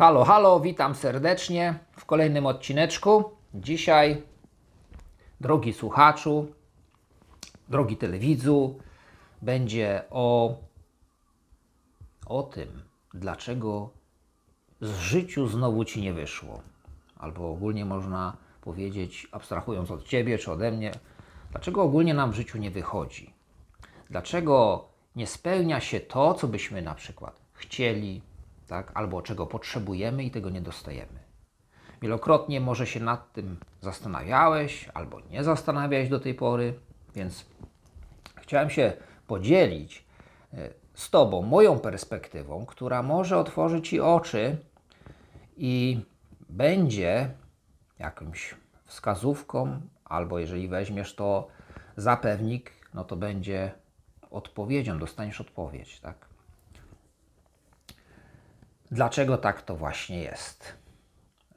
Halo, halo, witam serdecznie w kolejnym odcineczku. Dzisiaj, drogi słuchaczu, drogi telewidzu, będzie o, o tym, dlaczego z życiu znowu ci nie wyszło. Albo ogólnie można powiedzieć, abstrahując od ciebie czy ode mnie, dlaczego ogólnie nam w życiu nie wychodzi. Dlaczego nie spełnia się to, co byśmy na przykład chcieli, tak? albo czego potrzebujemy i tego nie dostajemy. Wielokrotnie może się nad tym zastanawiałeś, albo nie zastanawiałeś do tej pory, więc chciałem się podzielić e, z Tobą moją perspektywą, która może otworzyć Ci oczy i będzie jakąś wskazówką, albo jeżeli weźmiesz to za pewnik, no to będzie odpowiedzią, dostaniesz odpowiedź, tak? Dlaczego tak to właśnie jest?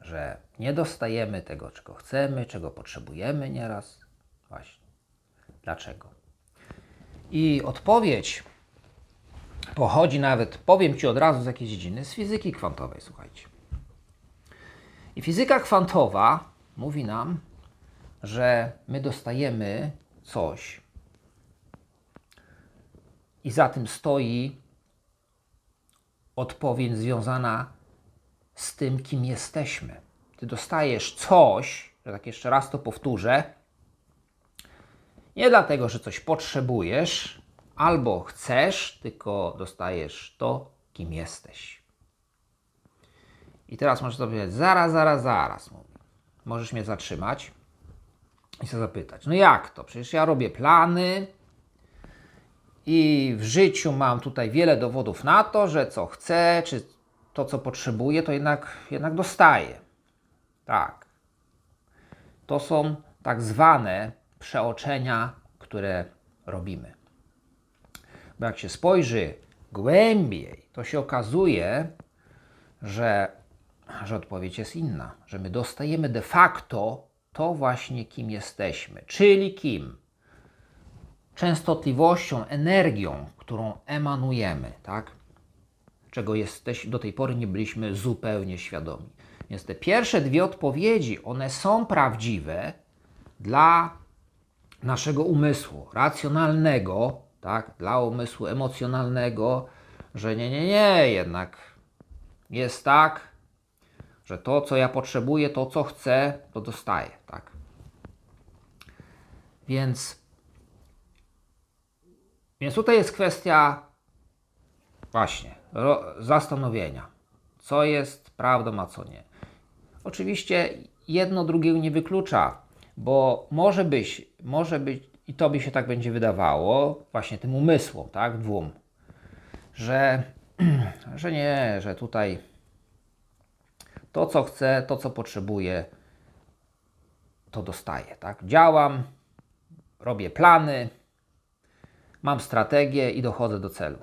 Że nie dostajemy tego, czego chcemy, czego potrzebujemy nieraz? Właśnie. Dlaczego? I odpowiedź pochodzi nawet, powiem Ci od razu z jakiej dziedziny, z fizyki kwantowej, słuchajcie. I fizyka kwantowa mówi nam, że my dostajemy coś i za tym stoi odpowiedź związana z tym, kim jesteśmy. Ty dostajesz coś, że tak jeszcze raz to powtórzę, nie dlatego, że coś potrzebujesz albo chcesz, tylko dostajesz to, kim jesteś. I teraz możesz sobie zaraz, zaraz, zaraz. Możesz mnie zatrzymać i się zapytać, no jak to? Przecież ja robię plany, i w życiu mam tutaj wiele dowodów na to, że co chcę, czy to, co potrzebuję, to jednak, jednak dostaję. Tak. To są tak zwane przeoczenia, które robimy. Bo jak się spojrzy głębiej, to się okazuje, że, że odpowiedź jest inna, że my dostajemy de facto to właśnie, kim jesteśmy. Czyli kim? Częstotliwością, energią, którą emanujemy, tak? Czego jesteś, do tej pory nie byliśmy zupełnie świadomi. Więc te pierwsze dwie odpowiedzi, one są prawdziwe dla naszego umysłu racjonalnego, tak? Dla umysłu emocjonalnego, że nie, nie, nie, jednak jest tak, że to, co ja potrzebuję, to, co chcę, to dostaję, tak? Więc więc tutaj jest kwestia właśnie zastanowienia, co jest prawdą, a co nie. Oczywiście jedno drugiego nie wyklucza, bo może być, może być, i to by się tak będzie wydawało, właśnie tym umysłom, tak, dwóm, że, że nie, że tutaj to, co chcę, to, co potrzebuję, to dostaję, tak. Działam, robię plany, mam strategię i dochodzę do celu.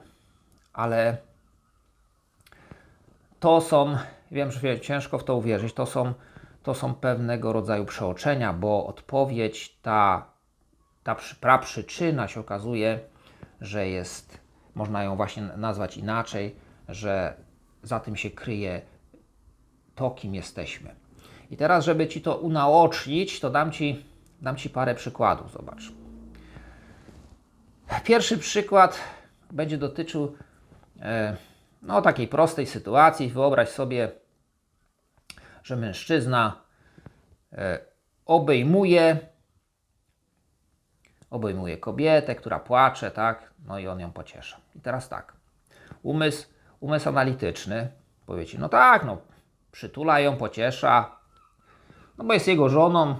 Ale to są, wiem, że ciężko w to uwierzyć, to są, to są pewnego rodzaju przeoczenia, bo odpowiedź, ta, ta praprzyczyna się okazuje, że jest, można ją właśnie nazwać inaczej, że za tym się kryje to, kim jesteśmy. I teraz, żeby Ci to unaocznić, to dam Ci, dam ci parę przykładów. Zobacz. Pierwszy przykład będzie dotyczył e, no, takiej prostej sytuacji. Wyobraź sobie, że mężczyzna e, obejmuje obejmuje kobietę, która płacze, tak? No i on ją pociesza. I teraz tak. Umysł, umysł analityczny powie ci, no tak, no przytula ją, pociesza, no bo jest jego żoną,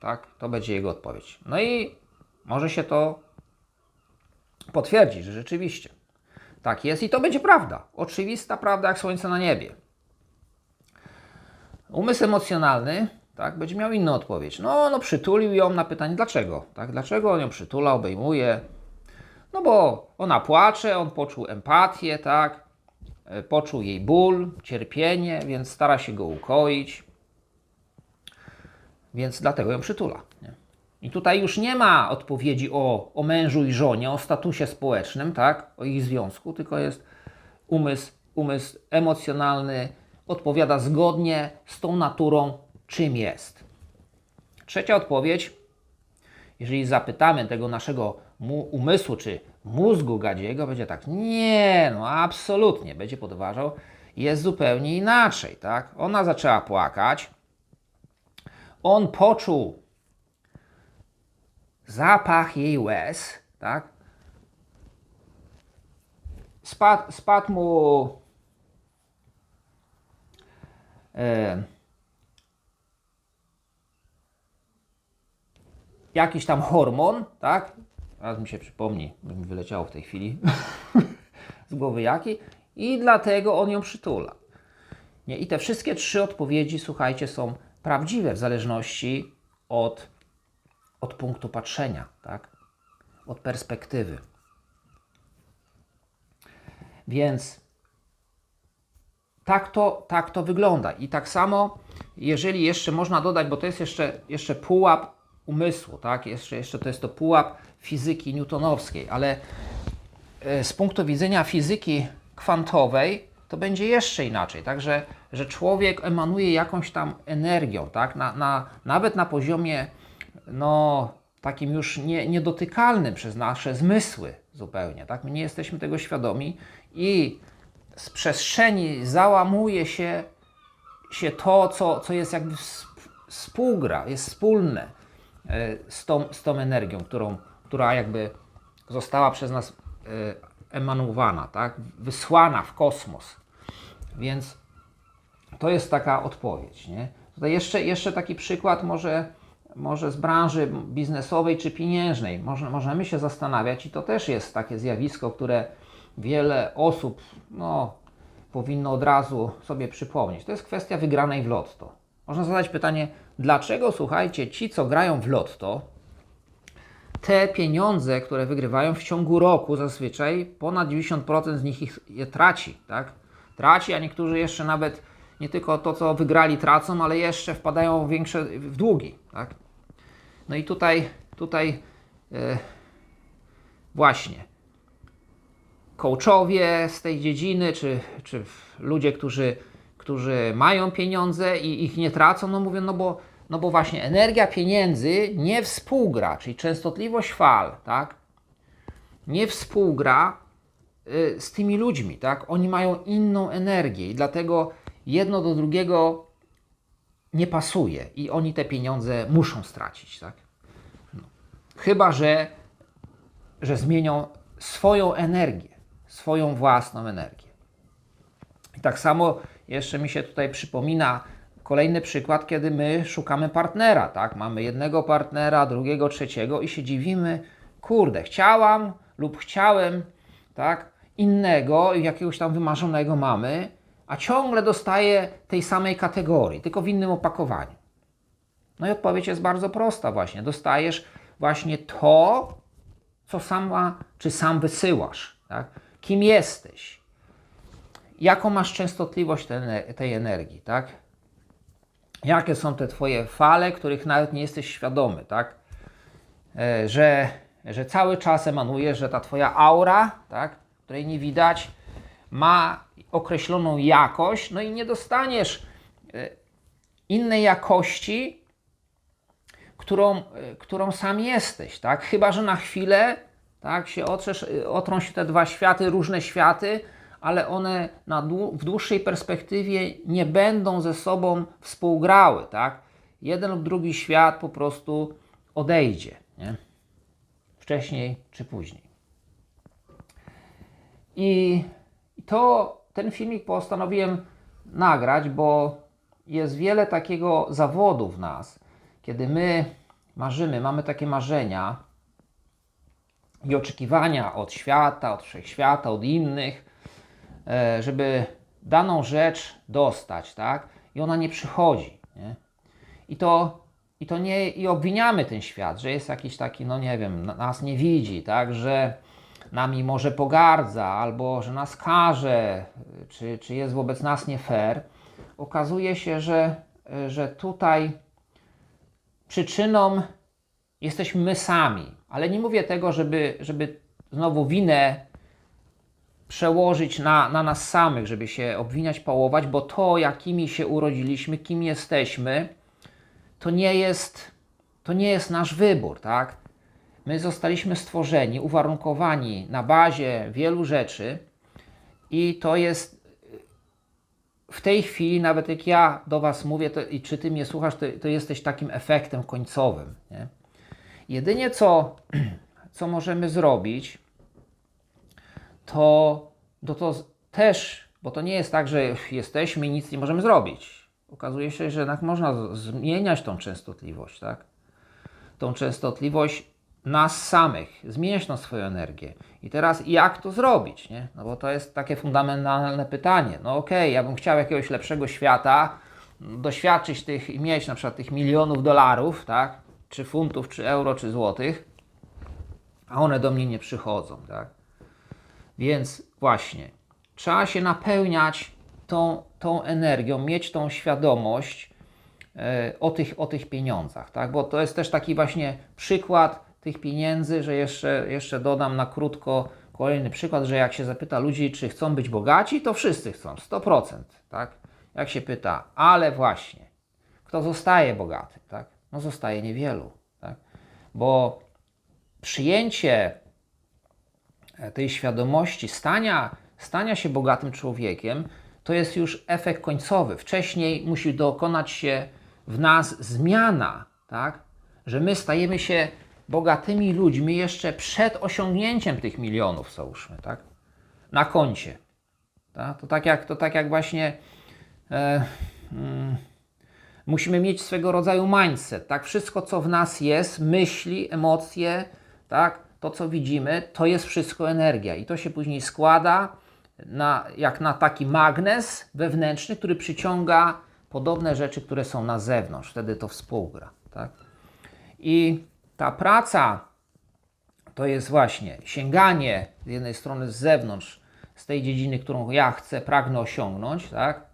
tak? To będzie jego odpowiedź. No i może się to potwierdzi, że rzeczywiście tak jest i to będzie prawda. Oczywista prawda jak słońce na niebie. Umysł emocjonalny tak, będzie miał inną odpowiedź. No, no przytulił ją na pytanie dlaczego. Tak? Dlaczego on ją przytula, obejmuje? No bo ona płacze, on poczuł empatię, tak? E, poczuł jej ból, cierpienie, więc stara się go ukoić. Więc dlatego ją przytula. Nie? I tutaj już nie ma odpowiedzi o, o mężu i żonie, o statusie społecznym, tak? o ich związku, tylko jest umysł, umysł emocjonalny, odpowiada zgodnie z tą naturą, czym jest. Trzecia odpowiedź, jeżeli zapytamy tego naszego umysłu czy mózgu gadziego, będzie tak, nie, no absolutnie, będzie podważał, jest zupełnie inaczej, tak? Ona zaczęła płakać, on poczuł zapach jej łez, tak? Spadł, spadł mu e, jakiś tam hormon, tak? Teraz mi się przypomni, mi wyleciało w tej chwili z głowy jaki. I dlatego on ją przytula. Nie? I te wszystkie trzy odpowiedzi, słuchajcie, są prawdziwe w zależności od, od punktu patrzenia, tak? Od perspektywy. Więc tak to, tak to wygląda. I tak samo, jeżeli jeszcze można dodać, bo to jest jeszcze, jeszcze pułap umysłu, tak? Jeszcze, jeszcze to jest to pułap fizyki newtonowskiej, ale e, z punktu widzenia fizyki kwantowej to będzie jeszcze inaczej, tak? Że, że człowiek emanuje jakąś tam energią, tak? Na, na, nawet na poziomie no, takim już nie, niedotykalnym przez nasze zmysły zupełnie, tak? My nie jesteśmy tego świadomi i z przestrzeni załamuje się, się to, co, co jest jakby sp- współgra, jest wspólne e, z tą, z tą energią, którą, która jakby została przez nas e, emanowana, tak? wysłana w kosmos. Więc to jest taka odpowiedź. Nie? Tutaj jeszcze, jeszcze taki przykład może, może z branży biznesowej czy pieniężnej. Może, możemy się zastanawiać i to też jest takie zjawisko, które wiele osób no, powinno od razu sobie przypomnieć. To jest kwestia wygranej w lotto. Można zadać pytanie, dlaczego, słuchajcie, ci, co grają w lotto, te pieniądze, które wygrywają w ciągu roku, zazwyczaj ponad 90% z nich ich, je traci, tak? Traci, a niektórzy jeszcze nawet nie tylko to, co wygrali, tracą, ale jeszcze wpadają w większe w długi, tak? No i tutaj, tutaj e, właśnie coachowie z tej dziedziny, czy, czy ludzie, którzy, którzy mają pieniądze i ich nie tracą, no mówią, no bo, no bo właśnie energia pieniędzy nie współgra, czyli częstotliwość fal, tak? Nie współgra y, z tymi ludźmi, tak? Oni mają inną energię i dlatego jedno do drugiego nie pasuje i oni te pieniądze muszą stracić, tak? No. Chyba, że, że zmienią swoją energię, swoją własną energię. I tak samo jeszcze mi się tutaj przypomina kolejny przykład, kiedy my szukamy partnera, tak? Mamy jednego partnera, drugiego, trzeciego i się dziwimy, kurde, chciałam lub chciałem, tak? Innego jakiegoś tam wymarzonego mamy, a ciągle dostaję tej samej kategorii, tylko w innym opakowaniu. No i odpowiedź jest bardzo prosta właśnie. Dostajesz właśnie to, co sama czy sam wysyłasz. Tak? Kim jesteś? Jaką masz częstotliwość tej, energii, tak? Jakie są te twoje fale, których nawet nie jesteś świadomy, tak? E, że, że cały czas emanujesz, że ta twoja aura, tak? której nie widać, ma określoną jakość, no i nie dostaniesz e, innej jakości, którą, e, którą sam jesteś, tak? Chyba, że na chwilę tak, się otrzesz, otrą się te dwa światy, różne światy, ale one na dłu- w dłuższej perspektywie nie będą ze sobą współgrały, tak? Jeden lub drugi świat po prostu odejdzie, nie? Wcześniej czy później. I to ten filmik postanowiłem nagrać, bo jest wiele takiego zawodu w nas, kiedy my marzymy, mamy takie marzenia i oczekiwania od świata, od wszechświata, od innych, e, żeby daną rzecz dostać, tak? I ona nie przychodzi, nie? I to, i to nie, i obwiniamy ten świat, że jest jakiś taki, no nie wiem, na- nas nie widzi, tak? Że nami może pogardza, albo że nas karze, czy, czy jest wobec nas nie fair. Okazuje się, że, że tutaj przyczyną jesteśmy my sami. Ale nie mówię tego, żeby, żeby znowu winę przełożyć na, na nas samych, żeby się obwiniać, pałować, bo to, jakimi się urodziliśmy, kim jesteśmy, to nie jest, to nie jest nasz wybór, tak? My zostaliśmy stworzeni, uwarunkowani na bazie wielu rzeczy i to jest w tej chwili, nawet jak ja do Was mówię to, i czy Ty mnie słuchasz, to, to jesteś takim efektem końcowym. Nie? Jedynie co, co możemy zrobić, to, to, to też, bo to nie jest tak, że jesteśmy i nic nie możemy zrobić. Okazuje się, że jednak można zmieniać tą częstotliwość, tak? Tą częstotliwość nas samych, zmieniać tą swoją energię. I teraz jak to zrobić, nie? No bo to jest takie fundamentalne pytanie. No okej, ja bym chciał jakiegoś lepszego świata, doświadczyć tych i mieć na przykład tych milionów dolarów, tak? Czy funtów, czy euro, czy złotych, a one do mnie nie przychodzą, tak? Więc właśnie, trzeba się napełniać tą, tą energią, mieć tą świadomość e, o, tych, o tych pieniądzach, tak? Bo to jest też taki właśnie przykład tych pieniędzy, że jeszcze, jeszcze dodam na krótko kolejny przykład, że jak się zapyta ludzi, czy chcą być bogaci, to wszyscy chcą, 100%, tak? Jak się pyta, ale właśnie, kto zostaje bogaty, tak? No zostaje niewielu, tak? Bo przyjęcie e, tej świadomości stania, stania się bogatym człowiekiem, to jest już efekt końcowy. Wcześniej musi dokonać się w nas zmiana, tak? że my stajemy się bogatymi ludźmi jeszcze przed osiągnięciem tych milionów, załóżmy, tak? na koncie. Tak? To, tak jak, to tak jak właśnie e, mm, musimy mieć swego rodzaju mindset. Tak? Wszystko, co w nas jest, myśli, emocje, tak? to, co widzimy, to jest wszystko energia. I to się później składa na, jak na taki magnes wewnętrzny, który przyciąga podobne rzeczy, które są na zewnątrz. Wtedy to współgra. Tak? I ta praca to jest właśnie sięganie z jednej strony z zewnątrz, z tej dziedziny, którą ja chcę, pragnę osiągnąć, tak?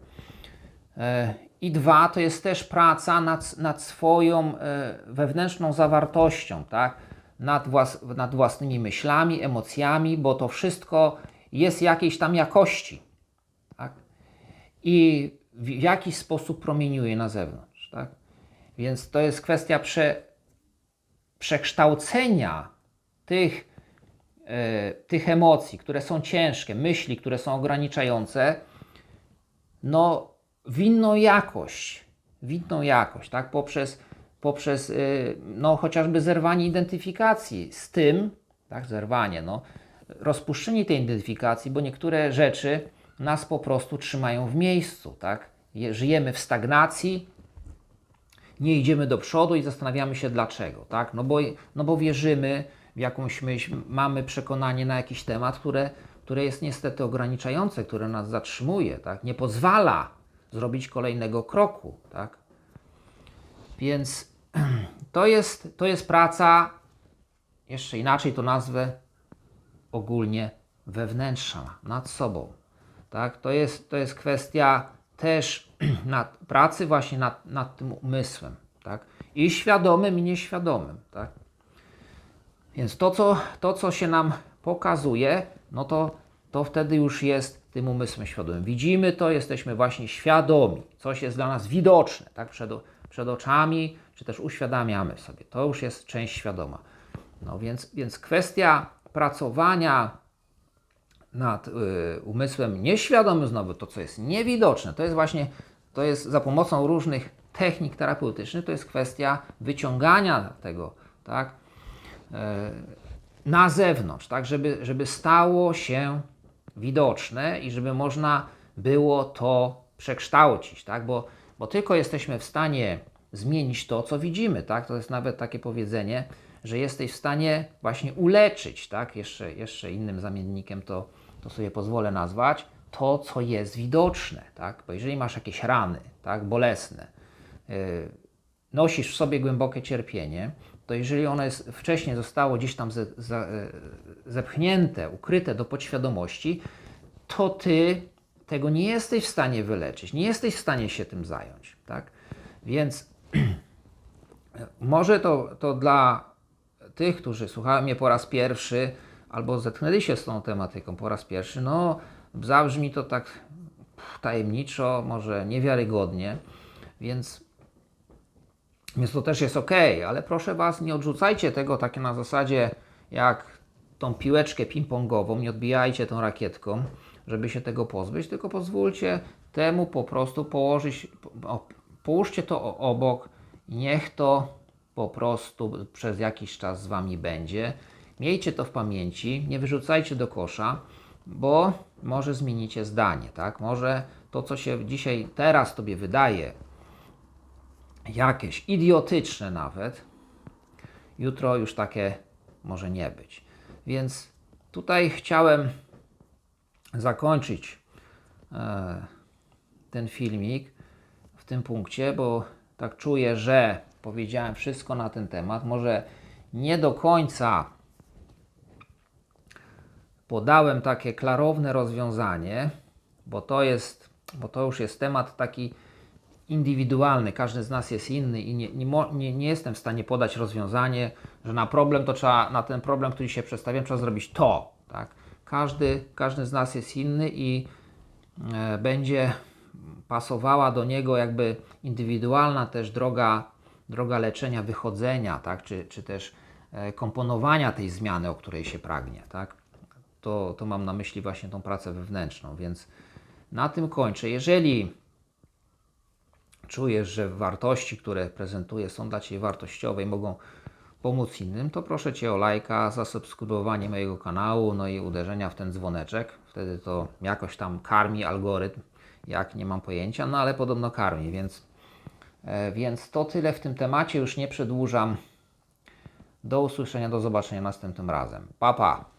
E, I dwa, to jest też praca nad, nad swoją e, wewnętrzną zawartością, tak? Nad, włas, nad własnymi myślami, emocjami, bo to wszystko jest jakiejś tam jakości, tak? I w jakiś sposób promieniuje na zewnątrz, tak? Więc to jest kwestia prze, przekształcenia tych, e, tych emocji, które są ciężkie, myśli, które są ograniczające, no, w inną jakość, w inną jakość, tak? Poprzez, poprzez y, no, chociażby zerwanie identyfikacji z tym, tak? Zerwanie, no, rozpuszczenie tej identyfikacji, bo niektóre rzeczy nas po prostu trzymają w miejscu, tak? Je- Żyjemy w stagnacji, nie idziemy do przodu i zastanawiamy się dlaczego, tak? No bo, no bo wierzymy w jakąś myśl, mamy przekonanie na jakiś temat, które, które jest niestety ograniczające, które nas zatrzymuje, tak? Nie pozwala zrobić kolejnego kroku, tak? Więc to jest, to jest praca, jeszcze inaczej to nazwę, ogólnie wewnętrzna, nad sobą. Tak? To, jest, to jest kwestia też nad, pracy właśnie nad, nad tym umysłem. Tak? I świadomym, i nieświadomym. Tak? Więc to co, to, co się nam pokazuje, no to, to wtedy już jest tym umysłem świadomym. Widzimy to, jesteśmy właśnie świadomi. Coś jest dla nas widoczne, tak? przed, przed oczami, czy też uświadamiamy sobie. To już jest część świadoma. No więc, więc kwestia pracowania nad y, umysłem nieświadomym znowu, to co jest niewidoczne, to jest właśnie, to jest za pomocą różnych technik terapeutycznych, to jest kwestia wyciągania tego, tak, e, na zewnątrz, tak, żeby, żeby stało się widoczne i żeby można było to przekształcić, tak, bo, bo tylko jesteśmy w stanie zmienić to, co widzimy, tak, to jest nawet takie powiedzenie, że jesteś w stanie właśnie uleczyć, tak, jeszcze, jeszcze innym zamiennikiem to, to sobie pozwolę nazwać, to, co jest widoczne, tak, bo jeżeli masz jakieś rany, tak, bolesne, yy, nosisz w sobie głębokie cierpienie, to jeżeli ono jest, wcześniej zostało gdzieś tam ze, za, e, zepchnięte, ukryte do podświadomości, to ty tego nie jesteś w stanie wyleczyć, nie jesteś w stanie się tym zająć. Tak? Więc może to, to dla tych, którzy słuchają mnie po raz pierwszy, albo zetknęli się z tą tematyką po raz pierwszy, no zabrzmi to tak tajemniczo, może niewiarygodnie, więc, więc to też jest ok, ale proszę Was, nie odrzucajcie tego takie na zasadzie jak tą piłeczkę ping-pongową, nie odbijajcie tą rakietką, żeby się tego pozbyć, tylko pozwólcie temu po prostu położyć, połóżcie to obok niech to po prostu przez jakiś czas z Wami będzie. Miejcie to w pamięci, nie wyrzucajcie do kosza, bo może zmienicie zdanie, tak? Może to, co się dzisiaj, teraz Tobie wydaje jakieś idiotyczne nawet, jutro już takie może nie być. Więc tutaj chciałem zakończyć e, ten filmik w tym punkcie, bo tak czuję, że powiedziałem wszystko na ten temat. Może nie do końca podałem takie klarowne rozwiązanie, bo to jest, bo to już jest temat taki indywidualny, każdy z nas jest inny i nie, nie, nie, jestem w stanie podać rozwiązanie, że na problem to trzeba, na ten problem, który dzisiaj przedstawiam, trzeba zrobić to, tak? Każdy, każdy z nas jest inny i e, będzie pasowała do niego jakby indywidualna też droga, droga leczenia, wychodzenia, tak? czy, czy też e, komponowania tej zmiany, o której się pragnie. Tak? To, to mam na myśli właśnie tą pracę wewnętrzną, więc na tym kończę. Jeżeli czujesz, że wartości, które prezentuję są dla Ciebie wartościowe i mogą pomóc innym, to proszę Cię o lajka, zasubskrybowanie mojego kanału, no i uderzenia w ten dzwoneczek. Wtedy to jakoś tam karmi algorytm, jak nie mam pojęcia, no ale podobno karmi, więc, e, więc to tyle w tym temacie, już nie przedłużam. Do usłyszenia, do zobaczenia następnym razem. Pa, pa!